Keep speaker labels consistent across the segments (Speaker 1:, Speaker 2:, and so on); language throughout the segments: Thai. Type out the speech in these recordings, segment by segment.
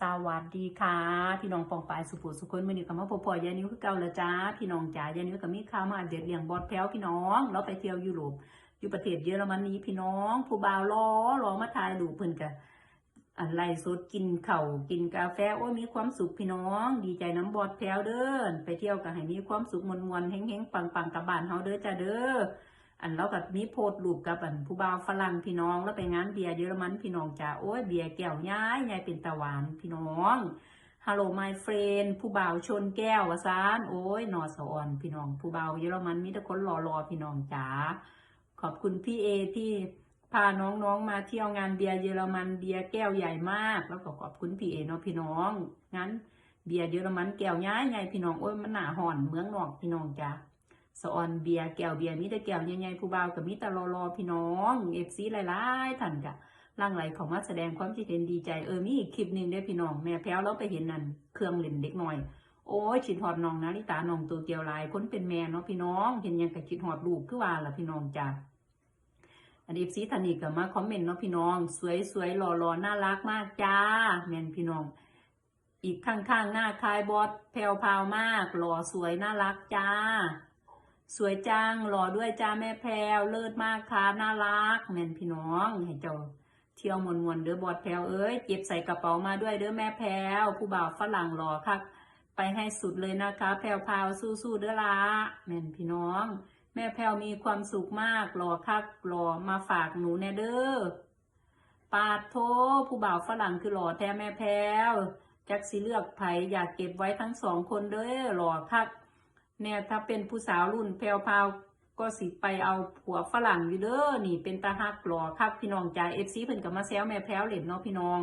Speaker 1: สวัสดีค่ะ พี่น้องปองปายสุภูสุคนมือนี้กับมาพบปอยานิ้วคือเก่าล้วจ้า พี่น้องจ๋ายานิ้วกับมีข่าวมาอัปเด็ดเลี้ยงบอดแพ้วพี่น้องเราไปเที่ยวยุโรปอยู่ประเทศเยอรมนีพี่น้อง ผู้บ่าวล้อรอมาถ่ายรูเพิ่นกะอะไรสดกินเข่ากินกาแฟโอ้ยมีความสุขพี่น้อง ดีใจน้ำบอดแพ้วเด้อไปเที่ยวกับให้มีความสุขมวนๆเฮงๆปังๆกับบ้านเฮาเด้อจ้าเด้อ อันเรากับมีโพดรูปกับอันผู้บ่าวฝรั่งพี่น้องแล้วไปงานเบียร์เยอรมันพี่น้องจ้าโอ้ยเบียร์แก้วย้ายยายเป็นตะหวานพี่น้องฮัลโหล my friend ผู้บ่าวชนแก้ววะซานโอ้ยนอสะออนพี่น้องผู้บ่าวเยอรมันมีแต่คนรอรอพี่น้องจ้าขอบคุณพี่เอที่พาน้องๆมาเที่ยวงานเบียร์เยอรมันเบียร์แก้วใหญ่มาก แล้วก็ขอบคุณพี่เอเนาะพี่น้องงั้นเบียร์เยอรมันแก้วย้ายใหญ่พี่น้องโอ้ยมันหนาห่อนเมืองนอกพี่น้องจ้า สะออนเบียร์แก้วเบียร์มีแต่แก้วใหญ่ๆผู้บ่าวกับมีแต่รอรอๆพี่น้องเอฟซีหลายๆท่านกะร่างไหลเขามาแสดงความคิดเห็นดีใจเออมีอีกคลิปหนึ่งได้พี่น้องแม่แพ้วเราไปเห็นนั่นเครื่องเล่นเด็กหน่อย โอ้ยชิดหอดน้องนาริตาน้องตัวเกียวลายคนเป็นแม่เนาะพี่น้อง เห็นยังกับชิดหอดลูกคือว่าล่ะพี่น้องจ้าอันเอฟซีท่านนี้ก็มาคอมเมนต์เนาะพี่น้อง สวยๆหล่อๆน่ารักมากจ้าแมนพี่น้อง อีกข้างๆหน้าคายบอสแพรวพราวมาก หล่อสวยน่ารักจ้า สวยจังหล่อด้วยจ้าแม่แพรวเลิศมากค่ะน่ารักแม่นพี่น้องให้เจ้าเที่ยวมวนมวนๆเด้อบอดแพรวเอ้ยเก็บใส่กระเป๋ามาด้วยเด้อแม่แพรวผู้บ่าวฝรั่งหล่อคักไปให้สุดเลยนะคะ แพรวพาวสู้ๆเด้อละแม่นพี่น้อง แม่แพรวมีความสุขมากหล่อคักหล่อมาฝากหนูแน่เด้อปาดโทผู้บ่าวฝรั่งคือหล่อแท้แม่แพรวจักสิเลือกไผอยากเก็บไว้ทั้งสองคนเด้อหล่อคัก เนี่ยถ้าเป็นผู้สาวรุ่นแพรวพาวก็สิไปเอาผัวฝรั่งอยู่เด้อนี่เป็นตาฮักหล่อคักพี่น้องจ๋าเอฟซีเพิ่นก็มาแซวแม่แพรวเล่นเนาะพี่น้อง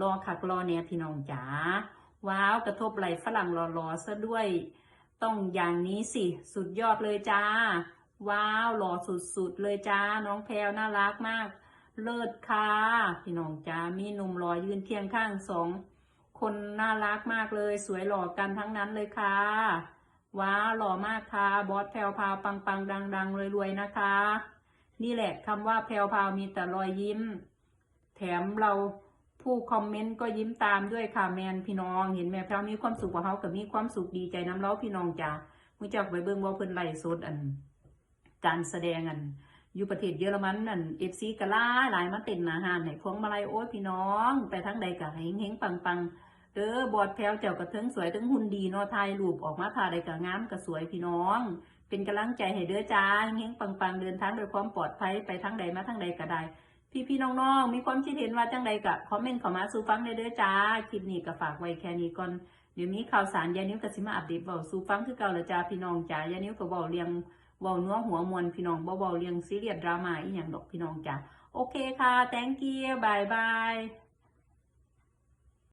Speaker 1: รอคักรอเนี่ยพี่น้องจ๋าว้าวกระทบไหลฝรั่งหล่อๆซะด้วย ต้องอย่างนี้สิ สุดยอดเลยจ้า ว้าวหล่อสุดๆเลยจ้า น้องแพรวน่ารักมาก เลิศค่ะพี่น้องจ้ามีหนุ่มรอยืนเคียงข้างสองคนน่ารักมากเลย สวยหล่อกันทั้งนั้นเลยค่ะ ว้าหล่อมากค่ะ บอสแพรวพาวปังปังดังดังรวยๆนะคะ นี่แหละคำว่าแพรวพาวมีแต่รอยยิ้ม แถมเราผู้คอมเมนต์ก็ยิ้มตามด้วยค่ะแมนพี่น้องเห็นแม่แพรวมีความสุขกว่าเขากับมีความสุขดีใจน้ำเล้าพี่น้องจ้ามุจักไปเบิ่งว่าเพิ่นไล่สดอัน การแสดงอันอยู่ประเทศเยอรมันนั่นเอฟซีกะล่าหลายมาเต้นหนาหานให้พวงมาลัยโอ้ยพี่น้อง ไปทั้งใดกะให้เฮงๆปังๆ เออบอดแพลวเจ้ากระเทิงสวยทั้งหุ่นดีเนาะถ่ายรูปออกมาถ่ายได้กะงามกะสวยพี่น้อง เป็นกำลังใจให้เด้อจ้าเฮงๆปังๆเดินทางโดยความปลอดภัยไปทั้งใดมาทั้งใดก็ได้พี่ๆน้องๆ มีความคิดเห็นว่าจังใดกะคอมเมนต์เข้ามาสู่ฟังได้เด้อจ้า คลิปนี้ก็ฝากไว้แค่นี้ก่อน เดี๋ยวมีข่าวสารยานิ้วก็สิมาอัปเดตเว้าสู่ฟังคือเก่าล้วจ้าพี่น้องจ้ายานิ้วก็เว้าเรียงเว้านัวหัวมวลพี่น้องบ่เว้าเรียงซีเรียสดราม่าอีหยังดอกพี่น้องจ้าโอเคค่ะ thank you bye bye